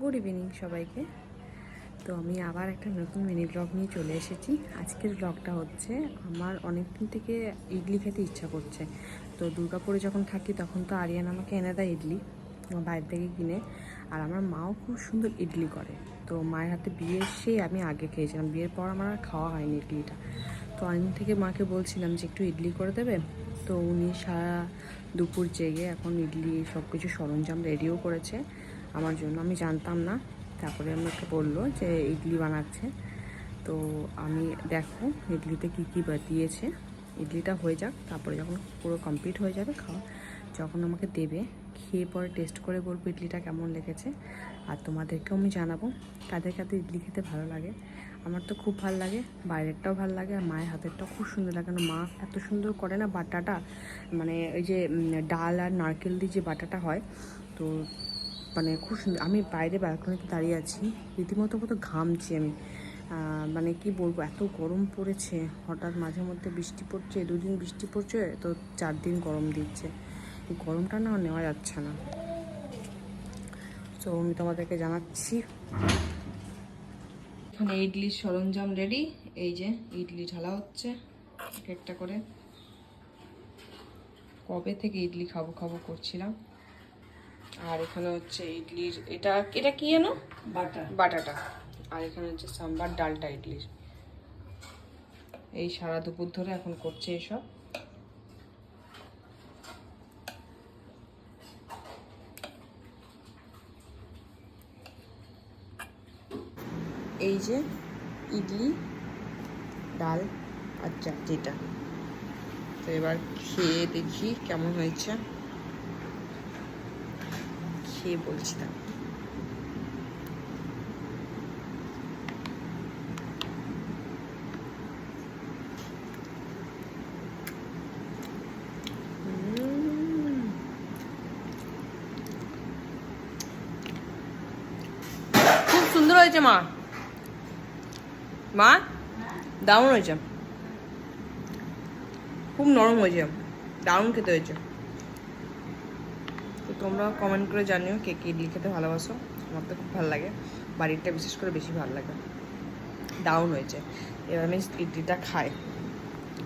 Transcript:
Good evening সবাইকে। তো আমি আবার একটা নতুন মিনি ব্লগ নিয়ে চলে এসেছি। আজকের ব্লগটা হচ্ছে আমার অনেক দিন থেকে ইডলি খেতে ইচ্ছা করছে। তো দুর্গাপুরে যখন থাকি তখন তো আরিয়ান আমাকে এনে দেয় ইডলি, আমার বাইরে থেকে কিনে। আর আমার মাও খুব সুন্দর ইডলি করে। তো মায়ের হাতে বিয়ে এসেই আমি আগে খেয়েছিলাম। বিয়ের পর আমার আর খাওয়া হয়নি ইডলিটা। তো অনেকদিন থেকে মাকে বলছিলাম যে একটু ইডলি করে দেবে। তো উনি সারা দুপুর জেগে এখন ইডলি সব কিছু সরঞ্জাম রেডিও করেছে। আমার জন্য, আমি জানতাম না। তারপরে আমাকে বলল যে ইডলি বানাচ্ছে। তো আমি দেখো ইডলিতে কী কী দিয়েছে। ইডলিটা হয়ে যাক, তারপরে যখন পুরো কমপ্লিট হয়ে যাবে খাওয়া, যখন আমাকে দেবে, খেয়ে পরে টেস্ট করে বলব ইডলিটা কেমন লেগেছে। আর তোমাদেরকেও আমি জানাব কাদের কাদের ইডলি খেতে ভালো লাগে। আমার তো খুব ভালো লাগে, বাইরেরটাও ভালো লাগে, আর মায়ের হাতেরটাও খুব সুন্দর লাগে। কারণ মা এত সুন্দর করে না বাটাটা মানে ওই যে ডাল আর নারকেল দিয়ে যে বাটাটা হয়, তো মানে খুব সুন্দর, আমি বাইরে ব্যালকনিতে দাঁড়িয়ে আছি, রীতিমতো কত ঘামছি আমি। মানে কি বলব, এত গরম পড়েছে, হঠাৎ মাঝে মধ্যে বৃষ্টি পড়ছে, দুদিন বৃষ্টি পড়ছে, তো চার দিন গরম দিচ্ছে। এই গরমটা না নেওয়া যাচ্ছে না। তো আমি তোমাদেরকে জানাচ্ছি। এখানে ইডলির সরঞ্জাম রেডি এই যে ইডলি ঢালা হচ্ছে, এক একটা করে। কবে থেকে ইডলি খাব খাব করছিলাম। আর এখানে হচ্ছে ইডলির এটা এটা কি জানো বাটা। বাটাটা। আর এখানে হচ্ছে সাম্বার ডালটা ইডলির। এই সারা দুপুর ধরে এখন করছে এসব। এই যে ইডলি ডাল আর চাটনিটা। তো এবার খেয়ে দেখি কেমন হয়েছে। খেয়ে বলছি না উম। খুব সুন্দর হয়েছে মা মা দারুণ হয়েছে খুব নরম হয়েছে দারুণ খেতে হয়েছে তো তোমরা কমেন্ট করে জানিও কে কে ইডলি খেতে ভালোবাসো। আমার তো খুব ভালো লাগে। বাড়িরটা বিশেষ করে বেশি ভালো লাগে। দাউন হয়েছে। এবার আমি ইডলিটা খাই